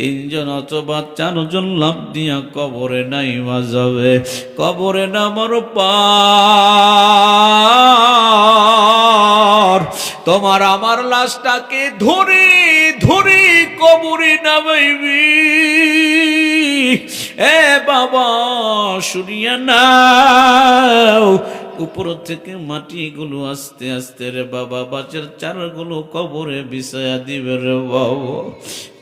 তিনজন অথবা চারজন লাভ দিয়া কবরে নাই যাবে। কবরে নামার পার। তোমার আমার লাশটাকে ধরে ধরে কবরে নামাইবি। এ বাবা, শুনিয়া নাও। উপর থেকে মাটিগুলো আস্তে আস্তে রে বাবা বাচ্চার চারগুলো কবরে বিছায়া দিবে রে বাবা।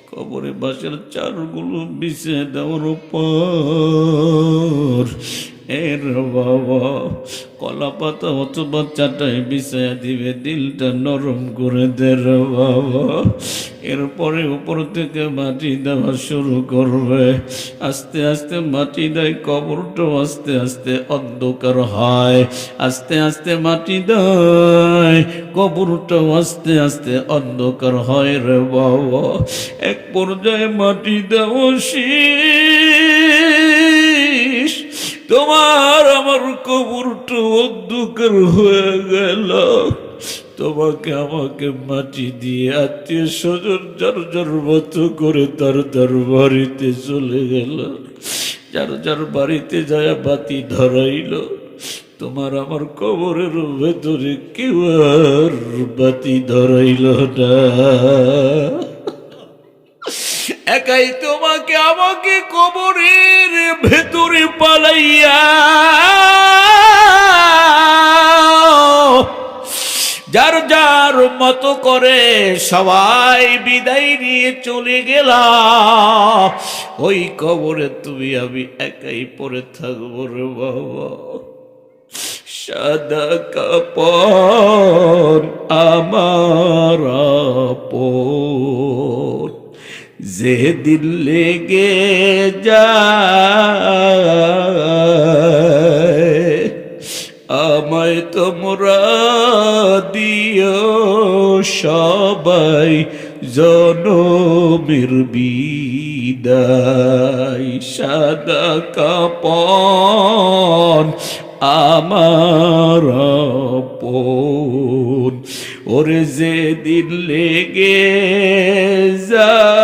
কবরে বাসার চারগুলো বিছে দেওয়ার পর এর বাবা। কলা পাতা অথবা বিছায়া দিবে, দিলটা নরম করে দে রে এরপরে উপর থেকে মাটি দেওয়া শুরু করবে। আস্তে আস্তে মাটি দেয়, কবরটাও আস্তে আস্তে অন্ধকার হয়। আস্তে আস্তে মাটি দেয়, কবরটাও আস্তে আস্তে অন্ধকার হয় রে বাবা। এক পর্যায়ে মাটি দেওয়া শেষ তোমার আমার কবরটা অন্ধকার হয়ে গেল। তোমাকে আমাকে মাটি দিয়ে আত্মীয় স্বজন যার যার মতো করে তার তার বাড়িতে চলে গেল। যার যার বাড়িতে যায় বাতি ধরাইল। তোমার আমার কবরের ভেতরে কেউ আর বাতি ধরাইল না। একাই তোমাকে আমাকে কবরের ভেতরে পালাইয়া, যার যার মতো করে সবাই বিদায় নিয়ে চলে গেলাম ওই কবরে তুমি, আমি একাই পড়ে থাকব রে বাবা। সাদা কাপড় আমার আপন। যে দিল লেগে যায়। আমায় তোমরা দিও সবাই জনমের বিদায়। সাদা কাপন আমার আপন। ওরে যে দিন লেগে যায়।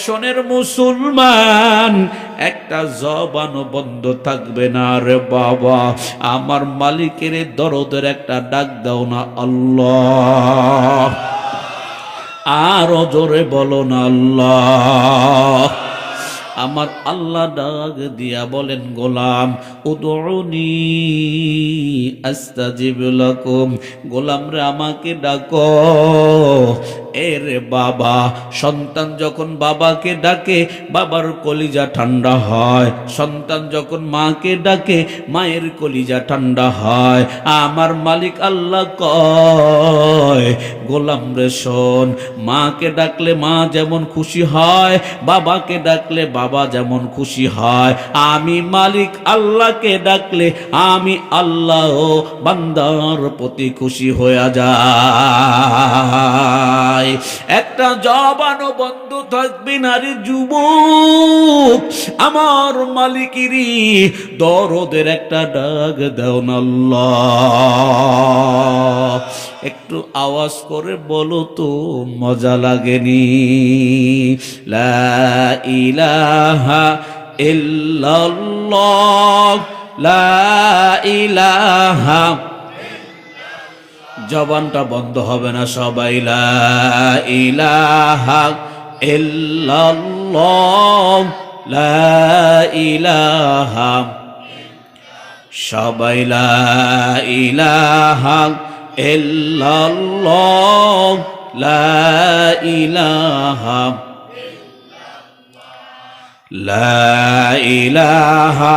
চরপেশনের মুসলমান, একটা জবানও বন্ধ থাকবে না রে বাবা। আমার মালিকের দরদের একটা ডাক দাও না আল্লাহ। আরও জোরে বলো না আল্লাহ। আমার আল্লাহ ডাক দিয়া বলেন, গোলাম উদরুনি আস্তাজিব লাকুম। গোলাম রে আমাকে ডাকো। এরে বাবা। সন্তান যখন বাবাকে ডাকে, বাবার কলিজা ঠান্ডা হয়। সন্তান যখন মাকে ডাকে, মায়ের কলিজা ঠান্ডা হয়। আমার মালিক আল্লাহ কয়, গোলাম রে শোন, মাকে ডাকলে মা যেমন খুশি হয়, বাবাকে ডাকলে বাবা যেমন খুশি হয়। আমি মালিক আল্লাহকে ডাকলে আমি আল্লাহ বান্দার প্রতি খুশি হয়ে যায় একটা জবানও বন্ধ থাকবে নারী যুবক। আমার মালিকেরই দরদের একটা ডাক দেও না একটু আওয়াজ করে বলো তো, মজা লাগেনি? লা ইলাহা লা ইলাহা জবানটা বন্ধ হবে না সবাই ইলাহা লা সবাই লা ইলাহা লা ইলাহা লা ইলাহা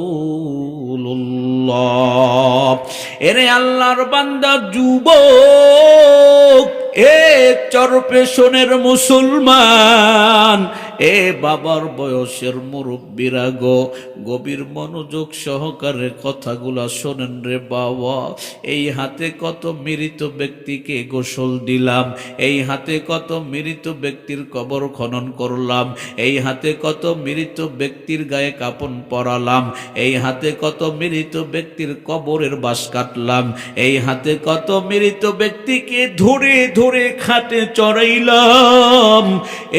এরে আল্লাহর বান্দা যুবক এ চরপেশনের মুসলমান এ বাবার বয়সের মুরব্বীরা গো, গভীর মনোযোগ সহকারে কথাগুলা শোনেন রে বাবা। এই হাতে কত মৃত ব্যক্তিকে গোসল দিলাম, এই হাতে কত মৃত ব্যক্তির কবর খনন করলাম, এই হাতে কত মৃত ব্যক্তির গায়ে কাপন পরালাম, এই হাতে কত মৃত ব্যক্তির কবরের বাস কাটলাম, এই হাতে কত মৃত ব্যক্তিকে ধরে ধরে খাটে চড়াইলাম,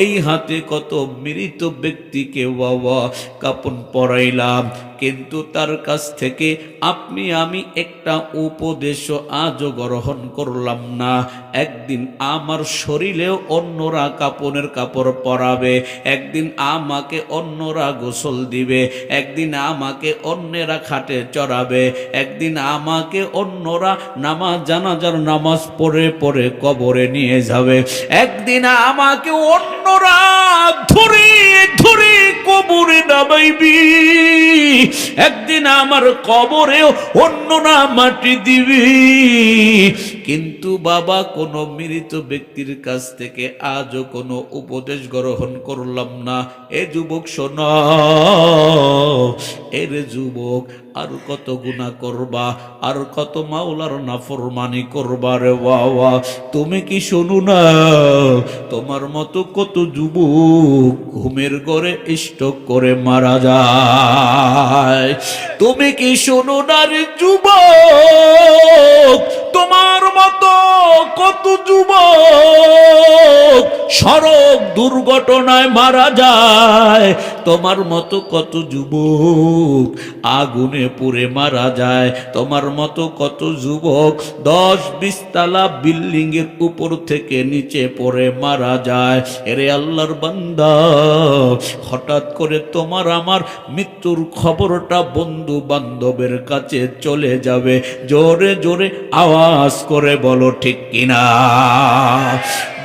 এই হাতে কত মৃত ব্যক্তিকে বাবা কাপন পরাইলাম। কিন্তু তার কাছ থেকে আপনি, আমি একটা উপদেশ আজও গ্রহণ করলাম না। একদিন আমার শরীরেও অন্যরা কাপনের কাপড় পরাবে, একদিন আমাকে অন্যরা গোসল দিবে, একদিন আমাকে অন্যেরা খাটে চড়াবে, একদিন আমাকে অন্যরা নামাজ, জানাজার নামাজ পড়ে পড়ে কবরে নিয়ে যাবে, একদিন আমাকে অন্যরা ধরে ধরে কবরে নামাইবি। একদিন আমার কবরেও অন্যরা মাটি দিবি। কিন্তু বাবা, কোনো মৃত ব্যক্তির কাছ থেকে আজও কোনো উপদেশ গ্রহণ করলাম না। এ যুবক, শোন। এর যুবক, আর কত গুণা করবা, আর কত মাওলার নাফরমানি করবা রে বাবা। তুমি কি শোনো না? তোমার মতো কত যুবক ঘুমের ঘরে স্টক করে মারা যায়। high. তুমি কি শোনো না রে যুবক? তোমার মতো কত যুবক? সড়ক দুর্ঘটনায় মারা যায়, তোমার মতো কত যুবক? আগুনে পুড়ে মারা যায়, তোমার মতো কত যুবক? দশ বিশ তালা বিল্ডিং এর উপর থেকে নিচে পড়ে মারা যায়। এরে আল্লাহর বান্দা, হঠাৎ করে তোমার আমার মৃত্যুর খবরটা বন্ধু বান্ধবের কাছে চলে যাবে। জোরে জোরে আওয়াজ করে বলো, ঠিক কিনা?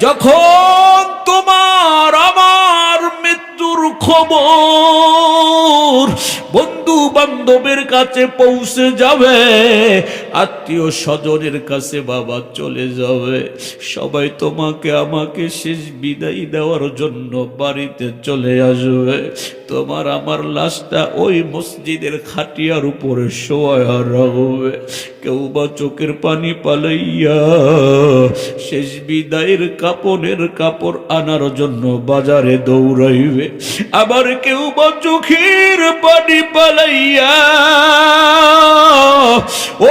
যখন তোমার আমার মৃত্যুর খবর বন্ধু বান্ধবের কাছে পৌঁছে যাবে আত্মীয় স্বজনের কাছে বাবা চলে যাবে। সবাই তোমাকে, আমাকে শেষ বিদায় দেওয়ার জন্য বাড়িতে চলে আসবে। তোমার আমার লাশটা ওই মসজিদের খাটিয়ার উপরে শোয়া রাখবে। কেউ বা চোখের পানি পালাইয়া শেষ বিদায়ের কাপড়ের কাপড় আনার জন্য বাজারে দৌড়াইবে। আবার কেউ বা চোখের পানি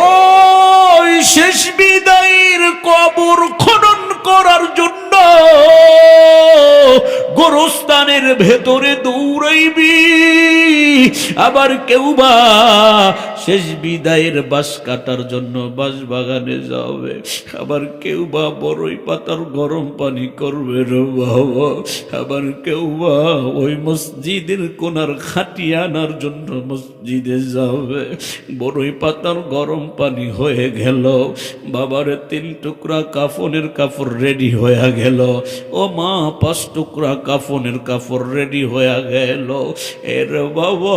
ওই শেষ বিদায়ের কবর খনন করার জন্য গোরস্থানের ভেতরে দৌড়াইবি। আবার কেউ বা শেষ বিদায়ের বাস কাটার জন্য বাস বাগানে যাবে। আবার কেউ বা বড়ই পাতার গরম পানি করবে রে বাবা। আবার কেউ বা ওই মসজিদের কোনার খাটি আনার জন্য মসজিদে যাবে। বড়ই পাতার গরম পানি হয়ে গেল। বাবার তিন টুকরা কাফনের কাপড় রেডি হয়ে গেল। ও মা, পাঁচ টুকরা কাফনের কাপড় রেডি হয়ে গেল। এর বাবা,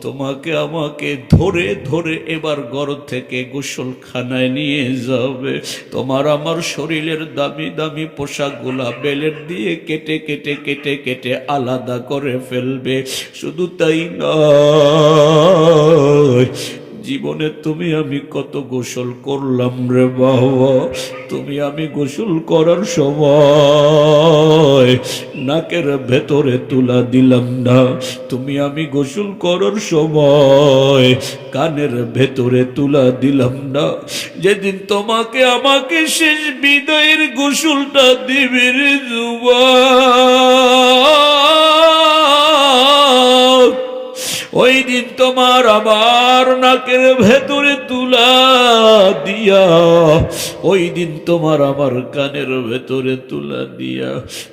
তোমাকে আমাকে ধরে ধরে এবার ঘর থেকে গোসলখানায় নিয়ে যাবে। তোমার আমার শরীরের দামি দামি পোশাকগুলা বেলের দিয়ে কেটে কেটে কেটে কেটে আলাদা করে ফেলবে। শুধু তাই নয় জীবনে তুমি আমি কত গোসল করলাম রে বাবা? তুমি আমি গোসল করার সময় নাকের ভেতরে তুলা দিলাম না। তুমি আমি গোসল করার সময় কানের ভেতরে তুলা দিলাম না। যেদিন তোমাকে আমাকে শেষ বিদায়ের গোসলটা দিবি রে যুবক ওই দিন তোমার আবার নাকের ভেতরে তুলা দিয়া, ওই দিন তোমার আমার কানের ভেতরে তুলা দিয়া,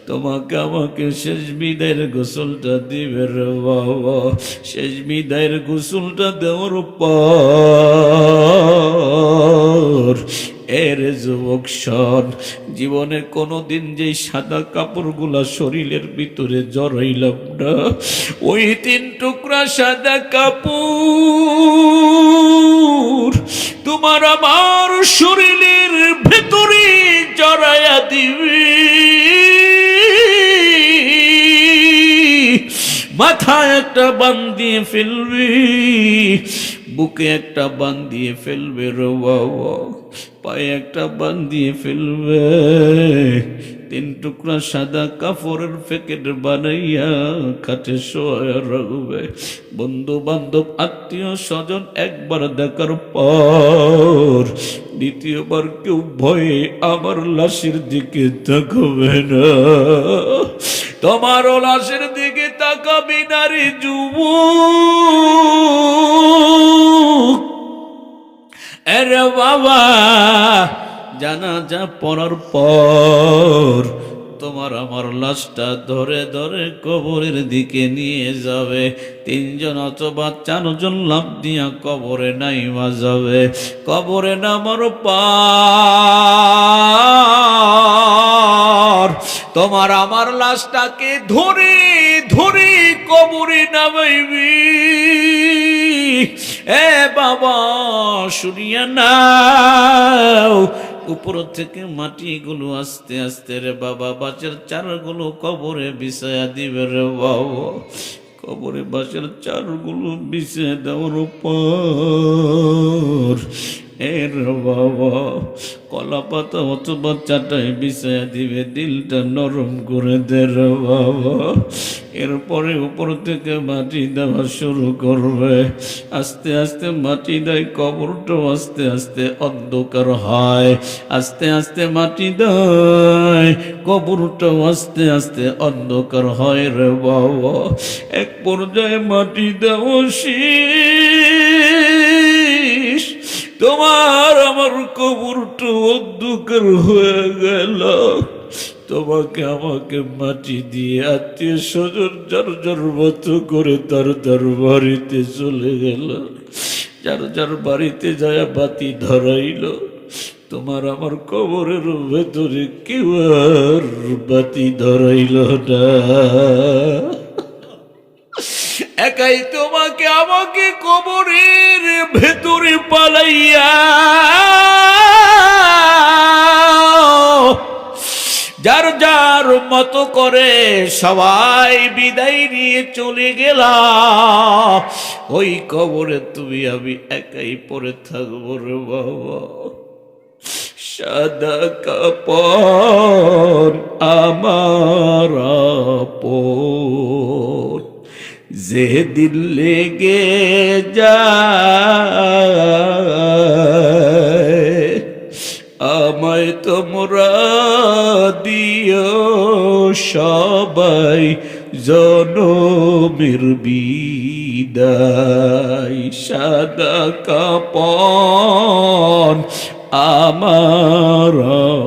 তোমাকে আমাকে শেষ বিদায়ের গোসলটা দিবে রে বাবা, শেষ বিদায়ের গোসলটা দেওয়ার এর যুবক জীবনে কোনোদিন যে সাদা কাপড়গুলা শরীরের ভিতরে জড়াইলাম না, ওই তিন টুকরা সাদা কাপড় তোমার আমার শরীরের ভেতরে জড়াইয়া দিবি। মাথায় একটা বান দিয়ে ফেলবি বুকে একটা বান দিয়ে ফেলবে রে পায়ে একটা বান দিয়ে ফেলবে। তিন টুকরা সাদা কাপড়ের প্যাকেট বানাইয়া কাঠে শোয়া রাখবে। বন্ধু বান্ধব আত্মীয় স্বজন একবার দেখার পর দ্বিতীয়বার কেউ ভয়ে আমার লাশের দিকে তাকাবে না। তোমারও লাশের দিকে তাকাবি না রে যুবক। আরে বাবা, জানাজা পড়ার পর তোমার আমার লাশটা ধরে ধরে কবরের দিকে নিয়ে যাবে। তিনজন অথবা চারজন লাভ দিয়া কবরে নাইমা যাবে। কবরে নামার পার তোমার আমার লাশটাকে ধরে ধরে কবরে নামাইবি। এ বাবা, শুনিয়া নাও। উপর থেকে মাটিগুলো আস্তে আস্তে রে বাবা বাচ্চার চারগুলো কবরে বিছায়া দিবে রে বাবা। কবরে বাঁশের চারগুলো বিছে দেওয়ার পর এর বাবা কলা পাতা অথবা চাটাই বিছায়া দিবে দিলটা নরম করে দে রে এরপরে উপর থেকে মাটি দেওয়া শুরু করবে। আস্তে আস্তে মাটি দেয় কবরটাও আস্তে আস্তে অন্ধকার হয়। আস্তে আস্তে মাটি দেয় কবরটাও আস্তে আস্তে অন্ধকার হয় রে বাবা এক পর্যায়ে মাটি দেওয়া শেষ তোমার আমার কবরটা অন্ধকার হয়ে গেল। তোমাকে আমাকে মাটি দিয়ে আত্মীয় স্বজন যার যার মতো করে তার তার বাড়িতে চলে গেল। যার যার বাড়িতে যায় বাতি ধরাইল। তোমার আমার কবরের ভেতরে কেউ আর বাতি ধরাইল না। তোমাকে আমাকে কবরের ভেতরে পালাইয়া যার যার মতো করে সবাই বিদায় নিয়ে চলে গেলাম ওই কবরে তুমি, আমি একাই পড়ে থাকব রে বাবা। সাদা কাপড় আমার আপন। যে দিল লেগে যায়। আমায় তোমরা দিও সবাই জনমের বিদায়। সাদা কাপন আমার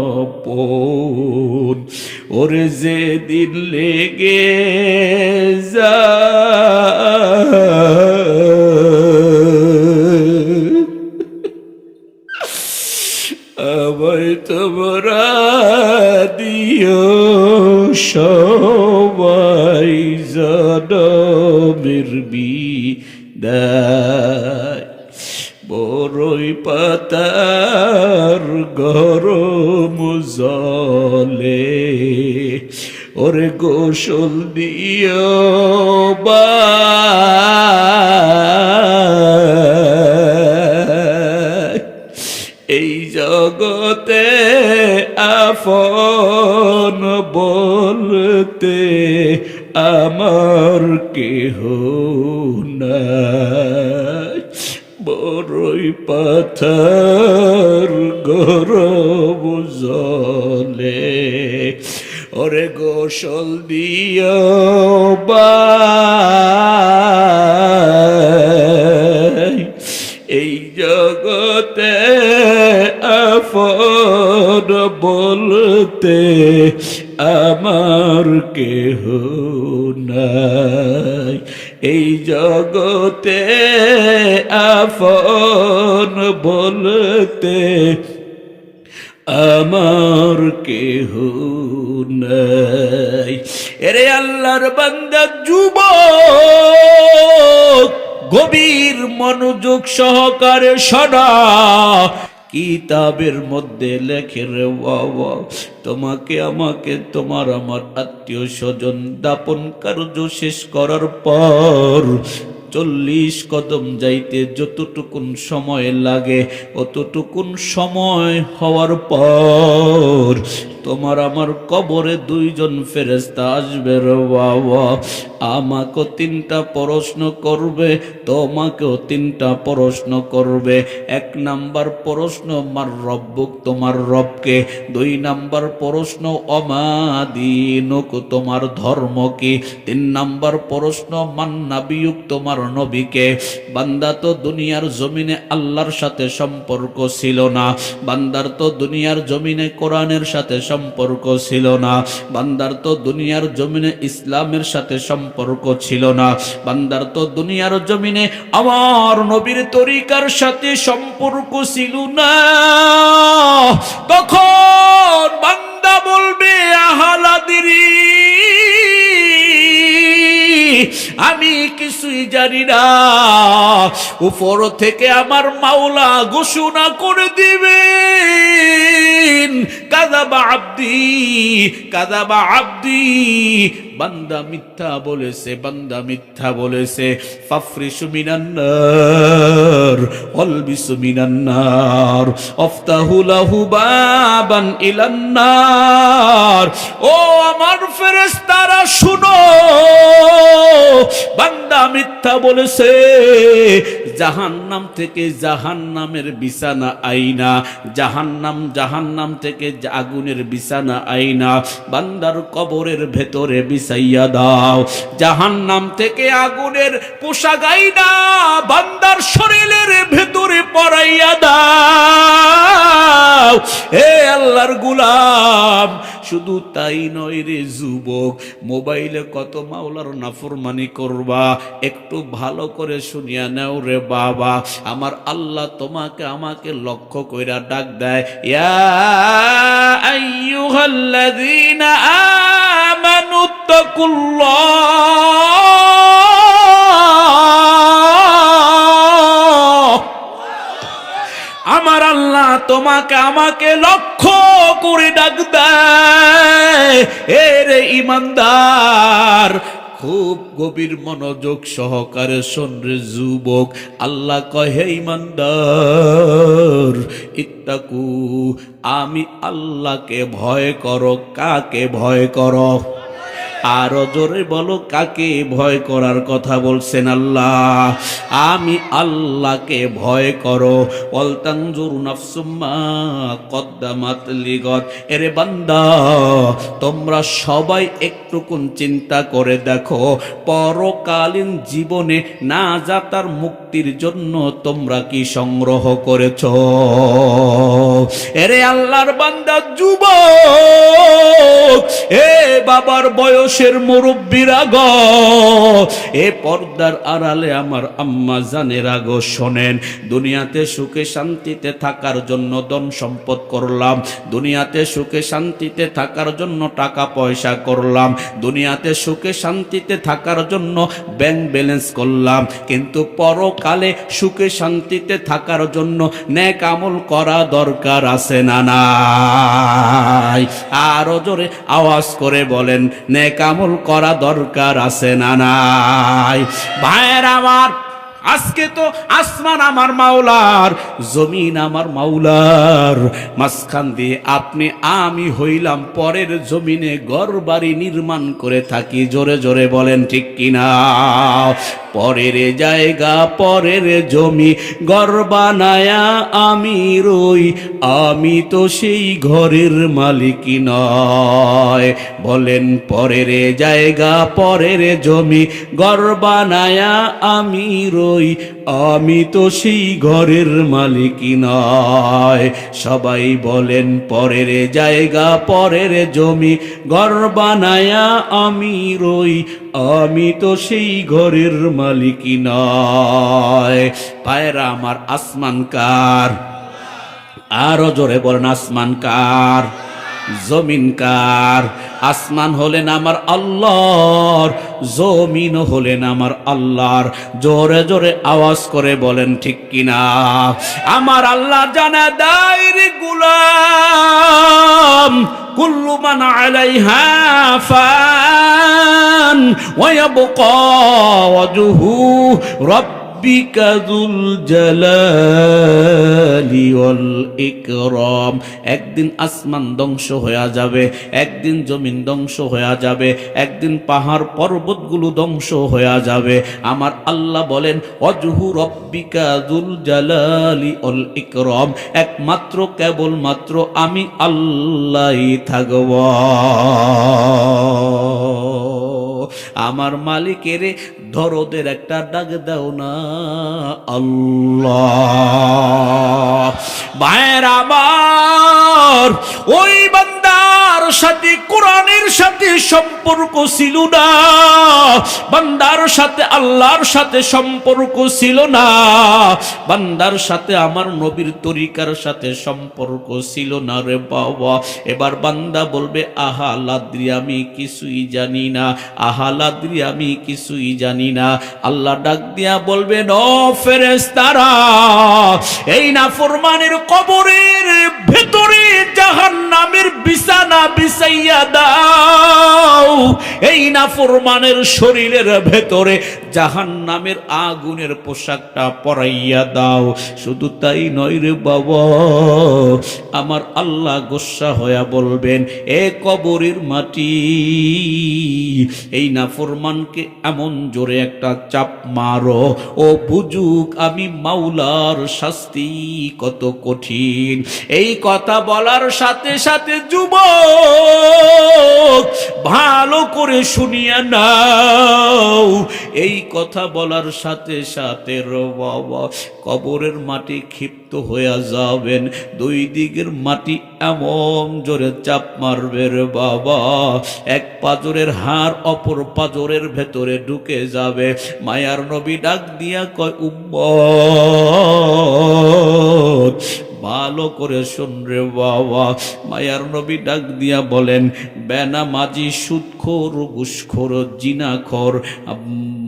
আপন। ওরে যে দিন লেগে যায় গরম জলে ওরে গোসল দিও বা। এই জগতে আফন বলতে আমার কেহ নাই। বড়ই পাথর জলে। ওরে গোসল দিও বাই। এই জগতে আফন বলতে আমার কেহ নাই। এই জগতে আফন বলতে আমার কেহ নাই। এরে আল্লাহর বান্দা, যুবক, গভীর মনোযোগ সহকারে সদা কিতাবের মধ্যে লেখে রে বাবা তোমাকে, আমাকে, তোমার, আমার আত্মীয় স্বজন দাপন কার্য শেষ করার পর চল্লিশ কদম যাইতে যতটুকুন সময় লাগে অতটুকুন সময় হওয়ার পর তোমার আমার কবরে দুইজন ফেরেস্তা আসবে রে বাবা। আমাকেও তিনটা প্রশ্ন করবে, তোমাকেও তিনটা প্রশ্ন করবে। এক নাম্বার প্রশ্ন, মার রব্বুক তোমার রবকে? দুই নাম্বার প্রশ্ন অমাদিনুক তোমার ধর্ম কি তিন নাম্বার প্রশ্ন মান্নাবিয়ুক তোমার নবীকে? বান্দা তো দুনিয়ার জমিনে আল্লাহর সাথে সম্পর্ক ছিল না। বান্দার তো দুনিয়ার জমিনে কোরআনের সাথে সম্পর্ক ছিল না। বান্দার তো দুনিয়ার জমিনে ইসলামের সাথে সম্পর্ক ছিল না। বান্দার তো দুনিয়ার জমিনে আমার নবীর তরিকার সাথে সম্পর্ক ছিল না। তখন বান্দা বলবে, আহালাদিরি, আমি কিছুই জানি না। উপর থেকে আমার মাওলা ঘোষণা করে দিবেন কাদাবা আব্দি কাদাবা আব্দি। বান্দা মিথ্যা বলেছে, বান্দা মিথ্যা বলেছে। ফাফরিসু মিনান্নার অলবিসু সুমিনান্নার অফতাহু লাহু বাবান ইলান্নার ও আমার ফেরেশতারা, শুনো। বান্দা মিথ্যা বলেছে, জাহান্নাম থেকে জাহান্নামের বিছানা আইনা। জাহান্নাম জাহান্নাম থেকে আগুনের বিছানা আইনা, বান্দার কবরের ভেতরে বিছাইয়া দাও। জাহান নাম থেকে আগুনের পোশাক আইনা, বান্দার শরীরের ভেতরে পরাইয়া দাও। হে আল্লাহর গুলাম শুধু তাই নয় রে যুবক, মোবাইলে কত মাওলার নাফরমানি করবা, একটু ভালো করে শুনিয়া নাও রে বাবা। আমার আল্লাহ তোমাকে আমাকে লক্ষ্য কইরা ডাক দেয় আমার আল্লাহ তোমাকে আমাকে লক্ষ্য করে ডাক দেয়। রে ইমানদার, খুব গভীর মনোযোগ সহকারে শোন রে যুবক। আল্লাহ কহে, ইমানদার, ইত্তাকু, আমি আল্লাহকে ভয় করো, কাকে ভয় করো? আরও জোরে বলো, কাকে ভয় করার কথা বলছেন আল্লাহ? আমি আল্লাহকে ভয় করো। নাফসুম্মা কদ্দামাত লিগত এরে বান্দা, তোমরা সবাই একটুকুন চিন্তা করে দেখো, পরকালীন জীবনে না যাতার মুক্তির জন্য তোমরা কি সংগ্রহ করেছ? এরে আল্লাহর বান্দা, যুবক, এ বাবার বয়সের মুরব্বীরা গ, এ পর্দার আড়ালে আমার আম্মা জানের আগ শোনেন, দুনিয়াতে সুখে শান্তিতে থাকার জন্য ধন সম্পদ করলাম, দুনিয়াতে সুখে শান্তিতে থাকার জন্য টাকা পয়সা করলাম, দুনিয়াতে সুখে শান্তিতে থাকার জন্য ব্যাংক ব্যালেন্স করলাম, কিন্তু পরকালে সুখে শান্তিতে থাকার জন্য ন্যাক আমল করা দরকার আছে না নাই? আরও জোরে আওয়াজ করে বলেন, নেক আমল করা দরকার আছে না নাই? ভাইয়ের আমার আজকে তো আসমান আমার মাওলার, জমিন আমার মাওলার। মাঝখান দিয়ে আপনি, আমি হইলাম পরের জমিনে ঘর বাড়ি নির্মাণ করে থাকি। জোরে জোরে বলেন ঠিক কিনা? পরের জায়গা, পরের জমি ঘর বানায়া আমি রই। আমি তো সেই ঘরের মালিক নয়। বলেন পরের জায়গা, পরের জমি ঘর বানায়া আমি রই। আমি তো সেই ঘরের মালিক নয়। সবাই বলেন, পরের জায়গা, পরের জমি। ঘর বানায়া আমি রই। আমি তো সেই ঘরের মালিক নয়। পায়রা আমার আসমান কার? আরও জোরে বলেন, আসমান কার? জমিন কার? আসমান হলেন আমার আল্লাহর জমিন হলেন আমার আল্লাহর। জোরে জোরে আওয়াজ করে বলেন, ঠিক কিনা? আমার আল্লাহ জানা দায়রি গুলাম, কুল্লু মান আলাইহা ফান ওয়াবকা রব্বিকা যুল জালালি ওয়াল ইকরাম। একদিন আসমান ধ্বংস হয়ে যাবে, একদিন জমিন ধ্বংস হয়ে যাবে, একদিন পাহাড় পর্বতগুলো ধ্বংস হয়ে যাবে। আমার আল্লাহ বলেন অজহু রব্বিকা যুল জালালি ওয়াল ইকরাম। একমাত্র, কেবলমাত্র আমি আল্লাহই থাকব। আমার মালিকের ধরদের একটা ডাক দাও না। আল্লাহ। ভাইয়ের আমার ওই বান্দার সাথে, কোরআনের সাথে সম্পর্ক ছিল না। বান্দার সাথে, আল্লাহর সাথে সম্পর্ক ছিল না। বান্দার সাথে, আমার নবীর তরিকার সাথে সম্পর্ক ছিল না রে বাবা। এবার বান্দা বলবে, আহা, লাদ্রি, আমি কিছুই জানি না। আহা, লাদ্রি, আমি কিছুই জানি না। আল্লাহ ডাক দিয়া বলবেন ও ফেরেস্তারা এই না ফরমানের কবরের ভেতরে জাহান নামের বিছানা বিছাইয়া দাও এই না ফুরমানের শরীরের ভেতরে জাহান নামের আগুনের পোশাকটা পরাইয়া দাও। শুধু তাই নয় রে বাবা, আমার আল্লাহ গোসা হইয়া বলবেন, এ কবরের মাটি, এই নাফরমানকে এমন জোরে একটা চাপ মারো। ও বুঝুক আমি মাওলার শাস্তি কত কঠিন। এই কথা বলার সাথে সাথে যুবক, ভালো করে শুনিয়া নাও, এই কথা বলার সাথে সাথে বাবা, কবরের মাটি ক্ষিপ্ত হইয়া যাবেন, দুই দিকের মাটি এমন জোরে চাপ মারবে রে বাবা। এক পাজরের হাড় অপর পাজরের ভেতরে ঢুকে যাবে। মায়ার নবী ডাক দিয়া কয়, উম্মত, ভালো করে শুন রে বাবা। মায়ার নবী ডাক দিয়া বলেন বেনা মাঝি সুদখোর ঘুষখোর, জিনাখোর,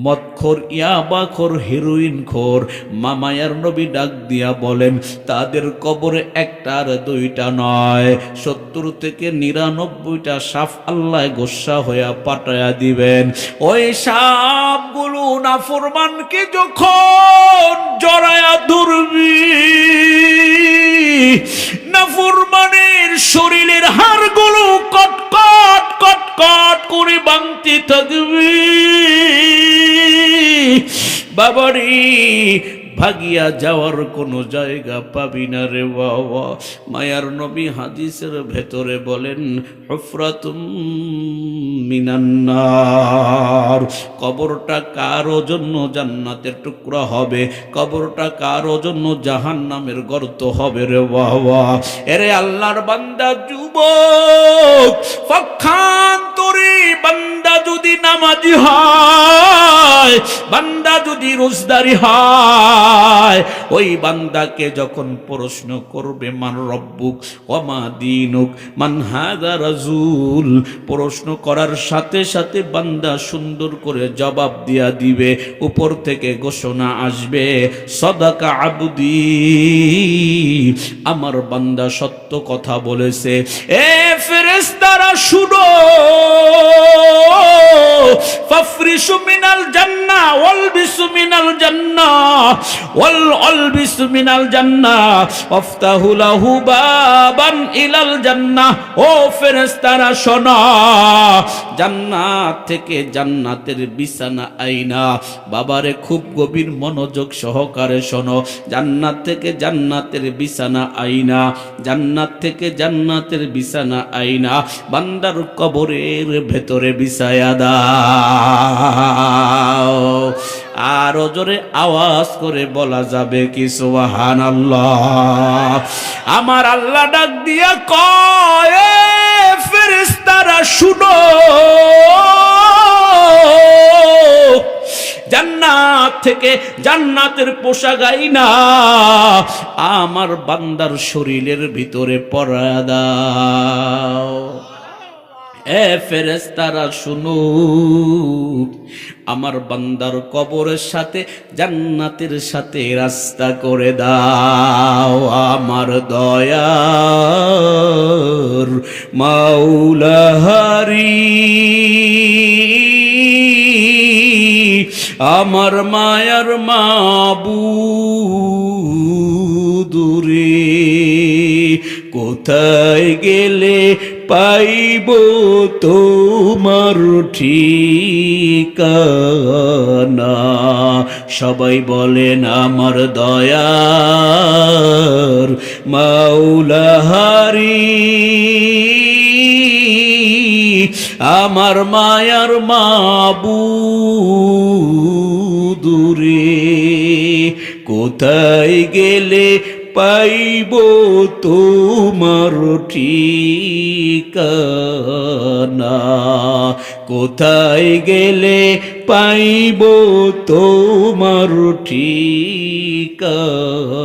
মদখোর, ইয়াবাখোর হিরোইন খোর মামায়ার নবী ডাক দিয়া বলেন, তাদের কবরে একটা আর দুইটা নয়। সত্তর থেকে নিরানব্বইটা সাপ আল্লাহ গোসা হইয়া পাঠায়া দিবেন। ওই সাপগুলো নাফরমানকে যখন জড়ায়া ধরবি, নাফরমানের শরীরের থাকবে বাবারি, ভাগিয়া যাওয়ার কোনো জায়গা পাবি না রে বাবা। মায়ার নবী হাদিসের ভেতরে বলেন, হফরাতুম মিনান্নার। কবরটা কারও জন্য জান্নাতের টুকরা হবে, কবরটা কারও জন্য জাহান নামের গর্ত হবে রে বাবা। এরে আল্লাহর বান্দা যুবক, পক্ষান্তরে বান্দা যদি নামাজি হয়, বান্দা যদি রোজদারি হয়, ওই বান্দাকে যখন প্রশ্ন করবে, মান রব্বুক ওমা দিনুক, মান হাদা রাজুল? প্রশ্ন করার সাথে সাথে বান্দা সুন্দর করে জবাব দিয়া দিবে, উপর থেকে ঘোষণা আসবে, সদাকা আবুদি, আমার বান্দা সত্য কথা বলেছে। এ ফেরেস্তারা শুনো। ফাফরিসু মিনাল জান্নাহ ওয়ালবিসু মিনাল জান্নাহ ওয়াল আলবিসু মিনাল জান্নাহ লাহু বাবান ইলাল জান্নাহ ও ফেরেশতারা, শোনো। জান্নাত থেকে জান্নাতের বিছানা আইনা। বাবারে খুব গভীর মনোযোগ সহকারে শোনো। জান্নাত থেকে জান্নাতের বিছানা আইনা। জান্নাত থেকে জান্নাতের বিছানা আইনা। বান্দার কবরের ভেতরে বিছায়া দাও। আর জোরে আওয়াজ করে বলা যাবে কি সুবাহান আমার আল্লাহ ডাক দিয়া কয় ফেরেস্তারা শুনো। জান্নাত থেকে জান্নাতের পোশাক না আমার বান্দার শরীরের ভিতরে পরা দাও। এ ফেরেস্তারা শুনো। আমার বান্দার কবরের সাথে, জান্নাতের সাথে রাস্তা করে দাও আমার দয়ার মাউলাহারি আমার মায়ার মাবুদুরে কোথায় গেলে পাইব তোমার ঠিকানা। সবাই বলেন আমার দয়ার মাউলাহারি আমার মায়ার মাবুদুরে কোথায় গেলে পাইব তোমার ঠিকানা। কোথায় গেলে পাইব তোমার ঠিকানা?